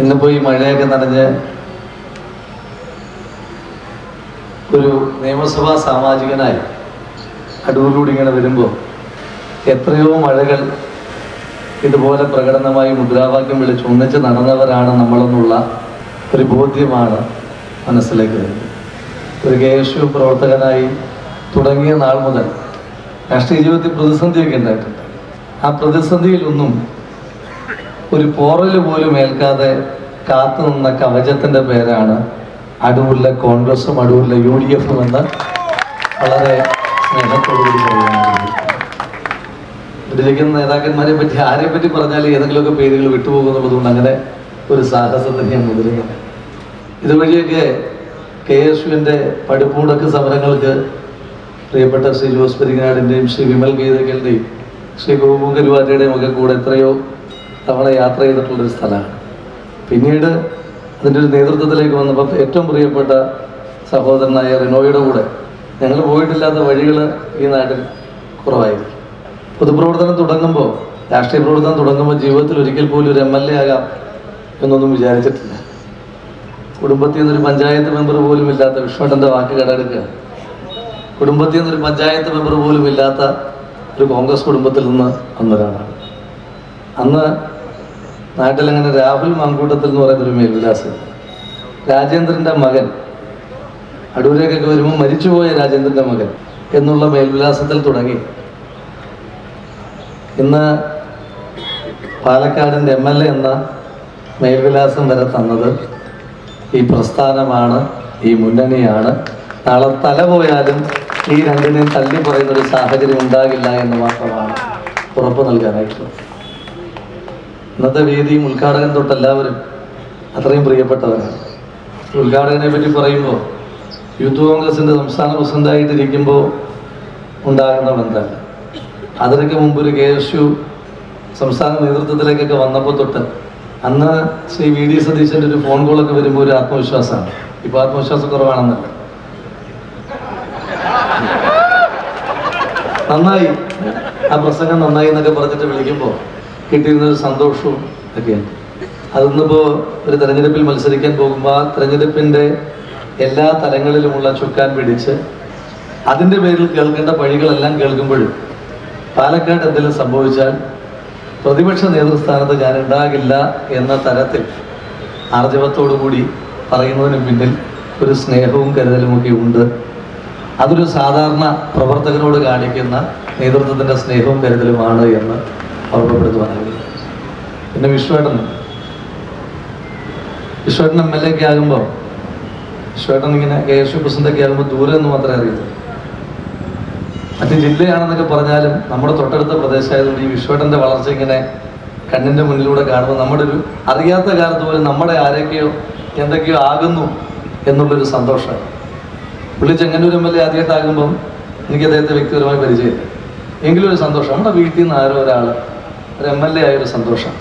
ഇന്നിപ്പോൾ പോയി മഴയൊക്കെ നനഞ്ഞ് ഒരു നിയമസഭാ സാമാജികനായി അടൂരിലൂടെ ഇങ്ങനെ വരുമ്പോൾ എത്രയോ മഴകൾ ഇതുപോലെ പ്രകടനമായി മുദ്രാവാക്യം വിളിച്ച് ഒന്നിച്ച് നടന്നവരാണ് നമ്മളെന്നുള്ള ഒരു ബോധ്യമാണ് മനസ്സിലേക്ക് വരുന്നത്. ഒരു കെ എസ് യു പ്രവർത്തകനായി തുടങ്ങിയ നാൾ മുതൽ രാഷ്ട്രീയ ജീവിതത്തിൽ പ്രതിസന്ധിയൊക്കെ ഉണ്ടായിട്ടുണ്ട്. ആ പ്രതിസന്ധിയിലൊന്നും ഒരു പോറൽ പോലും ഏൽക്കാതെ കാത്തു നിന്ന കവചത്തിന്റെ പേരാണ് അടൂരിലെ കോൺഗ്രസും അടൂരിലെ യു ഡി എഫും എന്ന് വളരെ സ്നേഹത്തോടുകൂടി നേതാക്കന്മാരെ പറ്റി ആരെ പറ്റി പറഞ്ഞാൽ ഏതെങ്കിലുമൊക്കെ പേരുകൾ വിട്ടുപോകുന്നുള്ളതുകൊണ്ട് അങ്ങനെ ഒരു സാഹസത്തിന് ഞാൻ മുതിരുന്നു ഇതുവഴിയൊക്കെ കെ എസ് യുവിന്റെ സമരങ്ങൾക്ക് പ്രിയപ്പെട്ട ശ്രീ ജോസ് പെരിങ്ങാടിന്റെയും ശ്രീ വിമൽ ഗീതകളുടെയും ശ്രീ ഗോപു കരുവാറ്റയുടെയും ഒക്കെ കൂടെ എത്രയോ തവണ യാത്ര ചെയ്തിട്ടുള്ളൊരു സ്ഥലമാണ്. പിന്നീട് അതിന്റെ ഒരു നേതൃത്വത്തിലേക്ക് വന്നപ്പോൾ ഏറ്റവും പ്രിയപ്പെട്ട സഹോദരനായ റിനോയുടെ കൂടെ ഞങ്ങൾ പോയിട്ടില്ലാത്ത വഴികൾ ഈ നാട്ടിൽ കുറവായിരിക്കും. പൊതുപ്രവർത്തനം തുടങ്ങുമ്പോൾ രാഷ്ട്രീയ പ്രവർത്തനം തുടങ്ങുമ്പോൾ ജീവിതത്തിൽ ഒരിക്കൽ പോലും ഒരു എം എൽ എ ആകാം എന്നൊന്നും വിചാരിച്ചിട്ടില്ല. കുടുംബത്തിൽ നിന്നൊരു പഞ്ചായത്ത് മെമ്പർ പോലും ഇല്ലാത്ത വിഷ്ണുട്ടന്റെ വാക്ക് കടമെടുക്കുക കുടുംബത്തിൽ നിന്നൊരു പഞ്ചായത്ത് മെമ്പർ പോലും ഇല്ലാത്ത ഒരു കോൺഗ്രസ് കുടുംബത്തിൽ നിന്ന് വന്നൊരാളാണ്. അന്ന് നാട്ടിലങ്ങനെ രാഹുൽ മാങ്കൂട്ടത്തിൽ എന്ന് പറയുന്നൊരു മേൽവിലാസം രാജേന്ദ്രന്റെ മകൻ. അടൂരേക്കൊക്കെ വരുമ്പോൾ മരിച്ചുപോയ രാജേന്ദ്രന്റെ മകൻ എന്നുള്ള മേൽവിലാസത്തിൽ തുടങ്ങി. ഇന്ന് പാലക്കാടിന്റെ എം എൽ എ എന്ന മേൽവിലാസം വരെ തന്നത് ഈ പ്രസ്ഥാനമാണ് ഈ മുന്നണിയാണ്. നാളെ തല പോയാലും ഈ രണ്ടിനെയും തള്ളി പറയുന്നൊരു സാഹചര്യം ഉണ്ടാകില്ല എന്ന് മാത്രമാണ് ഉറപ്പ് നൽകാനായിട്ടുള്ളത്. ഇന്നത്തെ വേദിയും ഉദ്ഘാടകൻ തൊട്ട് എല്ലാവരും അത്രയും പ്രിയപ്പെട്ടവരാണ്. ഉദ്ഘാടകനെ പറ്റി പറയുമ്പോൾ യൂത്ത് കോൺഗ്രസിന്റെ സംസ്ഥാന പ്രസിഡന്റായിട്ടിരിക്കുമ്പോൾ ഉണ്ടാകുന്ന ബന്ധം. അതിനൊക്കെ മുമ്പ് ഒരു കെ എസ് യു സംസ്ഥാന നേതൃത്വത്തിലേക്കൊക്കെ വന്നപ്പോൾ തൊട്ട് അന്ന് ശ്രീ വി ഡി സതീശന്റെ ഒരു ഫോൺ കോളൊക്കെ വരുമ്പോൾ ഒരു ആത്മവിശ്വാസമാണ്. ഇപ്പോൾ ആത്മവിശ്വാസം കുറവാണെന്നല്ല. നന്നായി. ആ പ്രസംഗം നന്നായി എന്നൊക്കെ പറഞ്ഞിട്ട് വിളിക്കുമ്പോൾ കിട്ടിയിരുന്ന ഒരു സന്തോഷവും ഒക്കെയാണ് അതിന്നിപ്പോൾ ഒരു തെരഞ്ഞെടുപ്പിൽ മത്സരിക്കാൻ പോകുമ്പോൾ ആ തെരഞ്ഞെടുപ്പിന്റെ എല്ലാ തലങ്ങളിലുമുള്ള ചുക്കാൻ പിടിച്ച് അതിന്റെ പേരിൽ കേൾക്കേണ്ട വഴികളെല്ലാം കേൾക്കുമ്പോഴും പാലക്കാട് എന്തെങ്കിലും സംഭവിച്ചാൽ പ്രതിപക്ഷ നേതൃസ്ഥാനത്ത് ഞാൻ ഉണ്ടാകില്ല എന്ന തരത്തിൽ ആർജവത്തോടുകൂടി പറയുന്നതിന് പിന്നിൽ ഒരു സ്നേഹവും കരുതലുമൊക്കെ ഉണ്ട്. അതൊരു സാധാരണ പ്രവർത്തകനോട് കാണിക്കുന്ന നേതൃത്വത്തിന്റെ സ്നേഹവും കരുതലുമാണ് എന്ന് ഓർമ്മപ്പെടുത്തുവാനാണ് പിന്നെ വിശ്വേട്ടൻ. വിശ്വേട്ടൻ എം എൽ എ ഒക്കെ ആകുമ്പോൾ വിശ്വേട്ടൻ ഇങ്ങനെ കെ എസ് യു പ്രസിഡന്റൊക്കെ ആകുമ്പോൾ ദൂരെ എന്ന് മാത്രമേ അറിയൂ മറ്റ് ജില്ലയാണെന്നൊക്കെ പറഞ്ഞാലും നമ്മുടെ തൊട്ടടുത്ത പ്രദേശമായതുകൊണ്ട് ഈ വിശ്വേട്ടന്റെ വളർച്ച ഇങ്ങനെ കണ്ണിന്റെ മുന്നിലൂടെ കാണുമ്പോൾ നമ്മുടെ ഒരു അറിയാത്ത കാലത്ത് പോലും നമ്മുടെ ആരൊക്കെയോ എന്തൊക്കെയോ ആകുന്നു എന്നുള്ളൊരു സന്തോഷമാണ്. പുള്ളി ചെങ്ങന്നൂർ എം എൽ എ ആദ്യമായിട്ടാകുമ്പം എനിക്ക് അദ്ദേഹത്തെ വ്യക്തിപരമായി പരിചയമില്ല. എങ്കിലും ഒരു സന്തോഷം. നമ്മുടെ വീട്ടിൽ നിന്ന് ആരോ ഒരാൾ ഒരു എം എൽ എ ആയൊരു സന്തോഷം.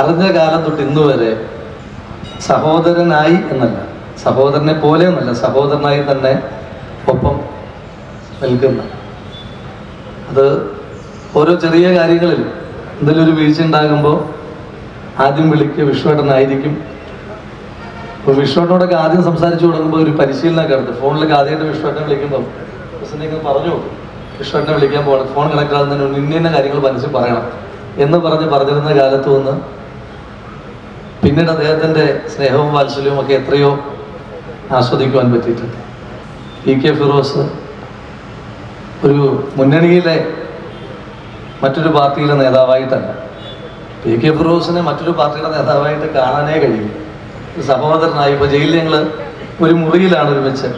അറിഞ്ഞ കാലം തൊട്ട് ഇന്ന് വരെ സഹോദരനായി എന്നല്ല സഹോദരനെ പോലെ എന്നല്ല സഹോദരനായി തന്നെ ഒപ്പം നിൽക്കുന്ന. അത് ഓരോ ചെറിയ കാര്യങ്ങളിൽ എന്തെങ്കിലും ഒരു വീഴ്ച ഉണ്ടാകുമ്പോൾ ആദ്യം വിളിക്കുക വിഷ്ണുവേട്ടനായിരിക്കും. ഇപ്പോൾ വിഷ്ണുവേട്ടനോടൊക്കെ ആദ്യം സംസാരിച്ചു തുടങ്ങുമ്പോൾ ഒരു പരിശീലനമൊക്കെ എടുത്ത് ഫോണിലൊക്കെ ആദ്യമായിട്ട് വിഷ്ണുവേട്ടനെ വിളിക്കുമ്പോൾ പ്രസിഡന്റ് പറഞ്ഞു വിശ്വേട്ടനെ വിളിക്കാൻ പോകണം. ഫോൺ കണക്ട് ആകുന്നതിന് മുന്നേ ഇന്ന കാര്യങ്ങൾ മനസ്സിൽ പറയണം. എന്ന് പറഞ്ഞ് പറഞ്ഞിരുന്ന കാലത്ത് നിന്ന് പിന്നീട് അദ്ദേഹത്തിന്റെ സ്നേഹവും വാത്സല്യവും ഒക്കെ എത്രയോ ആസ്വദിക്കുവാൻ പറ്റിയിട്ടുണ്ട്. പി കെ ഫിറോസ് ഒരു മുന്നണിയിലെ മറ്റൊരു പാർട്ടിയിലെ നേതാവായിട്ടല്ല. പി കെ ഫിറോസിനെ മറ്റൊരു പാർട്ടിയുടെ നേതാവായിട്ട് കാണാനേ കഴിയും സഹോദരനായി ഇപ്പോൾ ജയിലിൽ ഞങ്ങൾ ഒരു മുറിയിലാണ് ഒരുമിച്ച്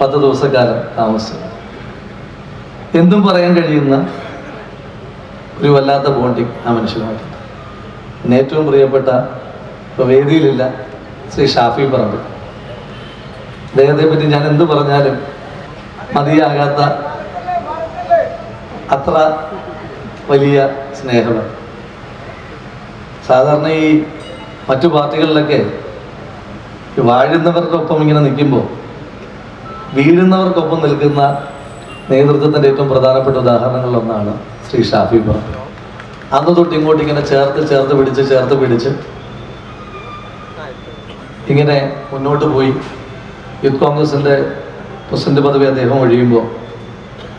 പത്ത് ദിവസക്കാലം താമസിച്ചത്. എന്തും പറയാൻ കഴിയുന്ന ഒരു വല്ലാത്ത ബോണ്ടിങ് ആ മനുഷ്യനുമായിട്ട്. പിന്നെ ഏറ്റവും പ്രിയപ്പെട്ട ഇപ്പോൾ വേദിയിലില്ല ശ്രീ ഷാഫി പറമ്പ് അദ്ദേഹത്തെ പറ്റി ഞാൻ എന്ത് പറഞ്ഞാലും മതിയാകാത്ത അത്ര വലിയ സ്നേഹമാണ്. സാധാരണ ഈ മറ്റു പാർട്ടികളിലൊക്കെ വാഴുന്നവർക്കൊപ്പം ഇങ്ങനെ നിൽക്കുമ്പോൾ വീഴുന്നവർക്കൊപ്പം നിൽക്കുന്ന നേതൃത്വത്തിന്റെ ഏറ്റവും പ്രധാനപ്പെട്ട ഉദാഹരണങ്ങളിലൊന്നാണ് ശ്രീ ഷാഫി പറമ്പ് അന്ന് തൊട്ട് ഇങ്ങോട്ട് ഇങ്ങനെ ചേർത്ത് ചേർത്ത് പിടിച്ച് ചേർത്ത് പിടിച്ച് ഇങ്ങനെ മുന്നോട്ട് പോയി. യൂത്ത് കോൺഗ്രസിന്റെ പ്രസിഡന്റ് പദവി അദ്ദേഹം ഒഴിയുമ്പോൾ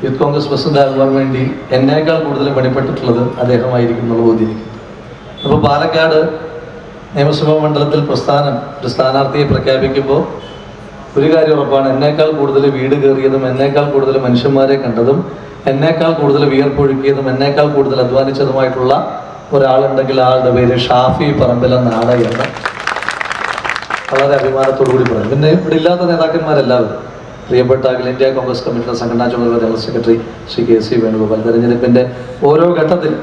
യൂത്ത് കോൺഗ്രസ് പ്രസിഡന്റ് ആകുവാൻ വേണ്ടി എന്നേക്കാൾ കൂടുതൽ പണിപ്പെട്ടിട്ടുള്ളത് അദ്ദേഹമായിരിക്കും എന്നുള്ള ബോധ്യം അപ്പോൾ പാലക്കാട് നിയമസഭാ മണ്ഡലത്തിൽ പ്രസ്ഥാനം ഒരു സ്ഥാനാർത്ഥിയെ പ്രഖ്യാപിക്കുമ്പോൾ ഒരു കാര്യം ഉറപ്പാണ് എന്നേക്കാൾ കൂടുതൽ വീട് കയറിയതും എന്നേക്കാൾ കൂടുതൽ മനുഷ്യന്മാരെ കണ്ടതും എന്നേക്കാൾ കൂടുതൽ വിയർപ്പൊഴുക്കിയതും എന്നേക്കാൾ കൂടുതൽ അധ്വാനിച്ചതുമായിട്ടുള്ള ഒരാളുണ്ടെങ്കിൽ ആളുടെ പേര് ഷാഫി പറമ്പില നാട എന്ന് വളരെ അഭിമാനത്തോടു കൂടി പറയും. പിന്നെ ഇവിടെ ഇല്ലാത്ത നേതാക്കന്മാരെല്ലാവരും പ്രിയപ്പെട്ട അഖിലേന്ത്യാ കോൺഗ്രസ് കമ്മിറ്റിയുടെ സംഘടനാ ചുമതല general secretary Shri K C Venugopal. തെരഞ്ഞെടുപ്പിന്റെ ഓരോ ഘട്ടത്തിൽ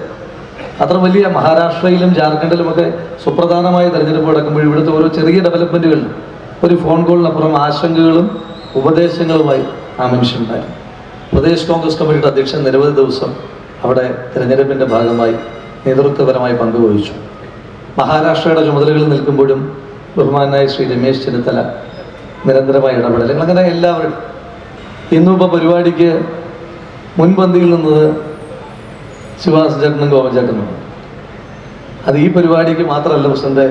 അത്ര വലിയ മഹാരാഷ്ട്രയിലും ജാർഖണ്ഡിലുമൊക്കെ സുപ്രധാനമായ തെരഞ്ഞെടുപ്പ് നടക്കുമ്പോൾ ഇവിടുത്തെ ഓരോ ചെറിയ ഡെവലപ്മെന്റുകളിലും ഒരു ഫോൺ കോളിനപ്പുറം ആശങ്കകളും ഉപദേശങ്ങളുമായി ആ മനുഷ്യനുണ്ടായിരുന്നു പ്രദേശ് കോൺഗ്രസ് കമ്മിറ്റിയുടെ അധ്യക്ഷൻ നിരവധി ദിവസം അവിടെ തിരഞ്ഞെടുപ്പിന്റെ ഭാഗമായി നേതൃത്വപരമായി പങ്കുവഹിച്ചു. മഹാരാഷ്ട്രയുടെ ചുമതലകളിൽ നിൽക്കുമ്പോഴും ബഹുമാനായ ശ്രീ രമേശ് ചെന്നിത്തല നിരന്തരമായ ഇടപെടലുകൾ അങ്ങനെ എല്ലാവരും ഇന്നിപ്പോൾ പരിപാടിക്ക് മുൻപന്തിയിൽ നിന്നത് ശിവാസ് ചേട്ടനും ഗോപൻ ചേട്ടനും അത് ഈ പരിപാടിക്ക് മാത്രമല്ല പ്രസിഡന്റെ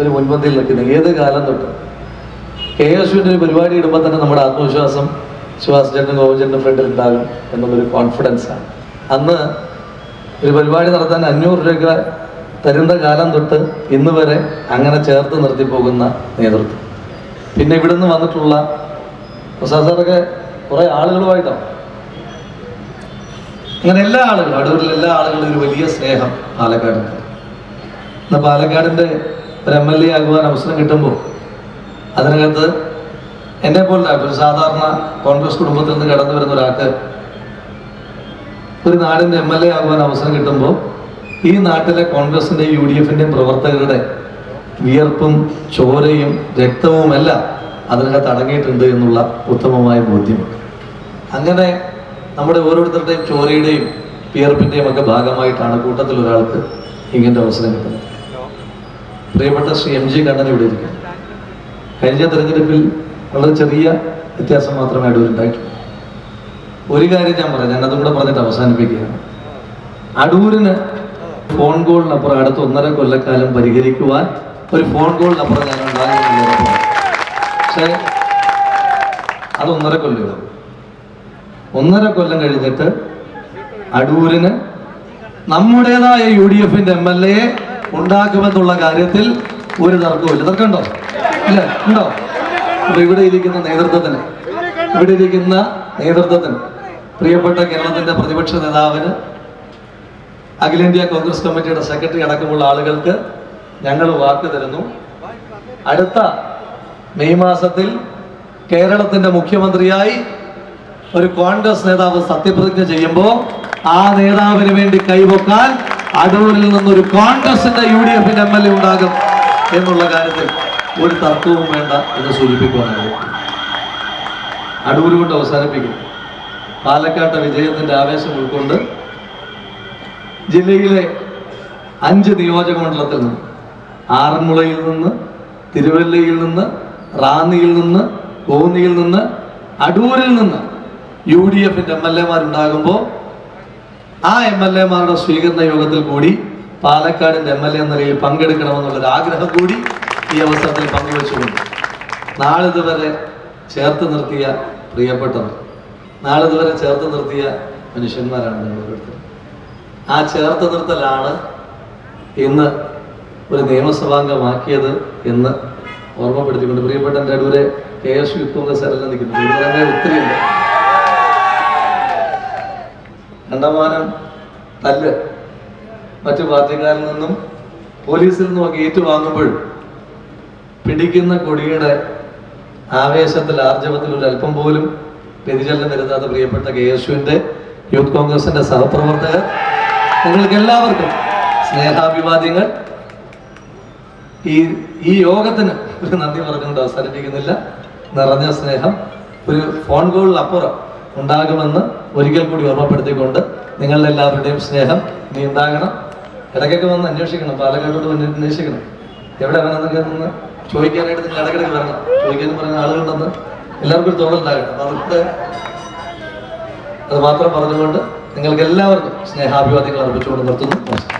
ഒരു മുൻപന്തിയിൽ നിൽക്കുന്നത്. ഏത് കാലം തൊട്ട് കെ എസ് യുവിന്റെ ഒരു പരിപാടി ഇടുമ്പോൾ തന്നെ നമ്മുടെ ആത്മവിശ്വാസം സുഹാസ് ചേട്ടനും ഗോപൻ ചേട്ടനും ഫ്രണ്ടിൽ ഉണ്ടാകും എന്നുള്ളൊരു കോൺഫിഡൻസാണ് അന്ന് ഒരു പരിപാടി നടത്താൻ അഞ്ഞൂറ് രൂപ തരുന്ന കാലം തൊട്ട് ഇന്ന് വരെ അങ്ങനെ ചേർത്ത് നിർത്തി പോകുന്ന നേതൃത്വം. പിന്നെ ഇവിടുന്ന് വന്നിട്ടുള്ള പ്രസാദ് സാറൊക്കെ കുറേ ആളുകളുമായിട്ടാണ്. അങ്ങനെ എല്ലാ ആളുകളും അടൂരിലെ എല്ലാ ആളുകളും ഒരു വലിയ സ്നേഹം പാലക്കാടുണ്ട് എന്നാൽ പാലക്കാടിന്റെ ഒരു എം എൽ എ ആകുവാൻ അവസരം കിട്ടുമ്പോൾ അതിനകത്ത് എന്നെ പോലെ ഒരു സാധാരണ കോൺഗ്രസ് കുടുംബത്തിൽ നിന്ന് കടന്നു വരുന്ന ഒരാൾക്ക് ഒരു നാടിന്റെ എം എൽ എ ആകുവാൻ അവസരം കിട്ടുമ്പോൾ ഈ നാട്ടിലെ കോൺഗ്രസിന്റെയും യു ഡി എഫിന്റെയും പ്രവർത്തകരുടെ വിയർപ്പും ചോരയും രക്തവുമെല്ലാം അതിനകത്ത് അടങ്ങിയിട്ടുണ്ട് എന്നുള്ള ഉത്തമമായ ബോധ്യമുണ്ട് അങ്ങനെ നമ്മുടെ ഓരോരുത്തരുടെയും ചോരയുടെയും വിയർപ്പിന്റെയും ഒക്കെ ഭാഗമായിട്ടാണ് കൂട്ടത്തിൽ ഒരാൾക്ക് ഇങ്ങനത്തെ അവസരം കിട്ടുന്നത്. പ്രിയപ്പെട്ട ശ്രീ എം ജി കണ്ണൻ ഇവിടെ ഇരിക്കുന്നു. കഴിഞ്ഞ തെരഞ്ഞെടുപ്പിൽ വളരെ ചെറിയ വ്യത്യാസം മാത്രമേ അടൂരുണ്ടായിട്ടുള്ളൂ ഒരു കാര്യം ഞാൻ പറയാം ഞാൻ അതും കൂടെ പറഞ്ഞിട്ട് അവസാനിപ്പിക്കുകയാണ്. അടൂരിന് ഫോൺ കോളിനപ്പുറം അടുത്ത ഒന്നര കൊല്ലക്കാലം പരിഹരിക്കുവാൻ ഒരു ഫോൺ കോളിനപ്പുറം ഞാൻ ഉണ്ടായിരുന്നു. പക്ഷേ അത് ഒന്നര കൊല്ലം ഒന്നര കൊല്ലം കഴിഞ്ഞിട്ട് അടൂരിന് നമ്മുടേതായ യു ഡി എഫിന്റെ എം എൽ എ ഉണ്ടാക്കുമെന്നുള്ള കാര്യത്തിൽ ഒരു തർക്കവുമില്ല. തർക്കമുണ്ടോ? ഇല്ല ഉണ്ടോ? അപ്പൊ ഇവിടെ ഇരിക്കുന്ന നേതൃത്വത്തിന് ഇവിടെ ഇരിക്കുന്ന നേതൃത്വത്തിന് പ്രിയപ്പെട്ട കേരളത്തിന്റെ പ്രതിപക്ഷ നേതാവിന് അഖിലേന്ത്യാ കോൺഗ്രസ് കമ്മിറ്റിയുടെ സെക്രട്ടറി അടക്കമുള്ള ആളുകൾക്ക് ഞങ്ങൾ വാക്ക് തരുന്നു. അടുത്ത മെയ് മാസത്തിൽ കേരളത്തിന്റെ മുഖ്യമന്ത്രിയായി ഒരു കോൺഗ്രസ് നേതാവ് സത്യപ്രതിജ്ഞ ചെയ്യുമ്പോൾ ആ നേതാവിന് വേണ്ടി കൈവക്കാൻ അടൂരിൽ നിന്നൊരു കോൺഗ്രസിന്റെ യു ഡി എഫിന്റെ എം എൽ എ ഉണ്ടാകും എന്നുള്ള കാര്യത്തിൽ ഒരു തർക്കവും വേണ്ട എന്ന് സൂചിപ്പിക്കുവാനാണ്. അടൂർ കൊണ്ട് അവസാനിപ്പിക്കും. പാലക്കാട്ടെ വിജയത്തിന്റെ ആവേശം ഉൾക്കൊണ്ട് ജില്ലയിലെ അഞ്ച് നിയോജക മണ്ഡലത്തിൽ നിന്ന് ആറന്മുളയിൽ നിന്ന് തിരുവല്ലയിൽ നിന്ന് റാന്നിയിൽ നിന്ന് കോന്നിയിൽ നിന്ന് അടൂരിൽ നിന്ന് യു ഡി എഫിന്റെ എം എൽ എമാരുണ്ടാകുമ്പോൾ ആ എം എൽ എമാരുടെ സ്വീകരണ യോഗത്തിൽ കൂടി പാലക്കാടിന്റെ എം എൽ എ എന്ന നിലയിൽ പങ്കെടുക്കണമെന്നുള്ളൊരു ആഗ്രഹം കൂടി ഈ അവസരത്തിൽ പങ്കുവച്ചുകൊണ്ട് നാളിതുവരെ ചേർത്ത് നിർത്തിയ പ്രിയപ്പെട്ടവർ നാളിതുവരെ ചേർത്ത് നിർത്തിയ മനുഷ്യന്മാരാണ് ഓരോരുത്തരും. ആ ചേർത്ത് നിർത്തലാണ് ഇന്ന് ഒരു നിയമസഭാംഗമാക്കിയത് എന്ന് ഓർമ്മപ്പെടുത്തിക്കൊണ്ട് പ്രിയപ്പെട്ട എന്റെ അടൂരെ കെ എസ് കോൺഗ്രസ് എല്ലാം നിൽക്കുന്നു. ഇവിടെ ഒത്തിരിയുണ്ട്. കണ്ടമാനം തല്ല് മറ്റു പാർട്ടിക്കാരിൽ നിന്നും പോലീസിൽ നിന്നും ഒക്കെ ഏറ്റുവാങ്ങുമ്പോൾ പിടിക്കുന്ന കൊടിയുടെ ആവേശത്തിൽ ആർജവത്തിൽ ഒരു അല്പം പോലും വ്യതിചലനം വരുത്താത്ത പ്രിയപ്പെട്ട കെ യേശുവിന്റെ യൂത്ത് കോൺഗ്രസിന്റെ സഹപ്രവർത്തകർ നിങ്ങൾക്ക് എല്ലാവർക്കും സ്നേഹാഭിവാദ്യങ്ങൾ. ഈ ഈ യോഗത്തിന് ഒരു നന്ദി പറഞ്ഞുകൊണ്ട് അവസാനിപ്പിക്കുന്നില്ല. നിറഞ്ഞ സ്നേഹം ഒരു ഫോൺ കോളിലപ്പുറം ഉണ്ടാകുമെന്ന് ഒരിക്കൽ കൂടി ഓർമ്മപ്പെടുത്തിക്കൊണ്ട് നിങ്ങളുടെ എല്ലാവരുടെയും സ്നേഹം നീ ഉണ്ടാകണം ഇടയ്ക്കൊക്കെ വന്ന് അന്വേഷിക്കണം പാലക്കാട് വന്ന് അന്വേഷിക്കണം. എവിടെ വേണമെന്നൊക്കെ ചോദിക്കാനായിട്ട് നിങ്ങൾ ഇടയ്ക്കിടയ്ക്ക് വരണം. ചോദിക്കാൻ പറയുന്ന ആളുകളുണ്ടെന്ന് എല്ലാവർക്കും ഒരു തോന്നലുണ്ടാകട്ടെ അവർക്ക് അത് മാത്രം പറഞ്ഞുകൊണ്ട് നിങ്ങൾക്ക് എല്ലാവർക്കും സ്നേഹാഭിവാദ്യങ്ങൾ അർപ്പിച്ചുകൊണ്ട് നിർത്തുന്നു.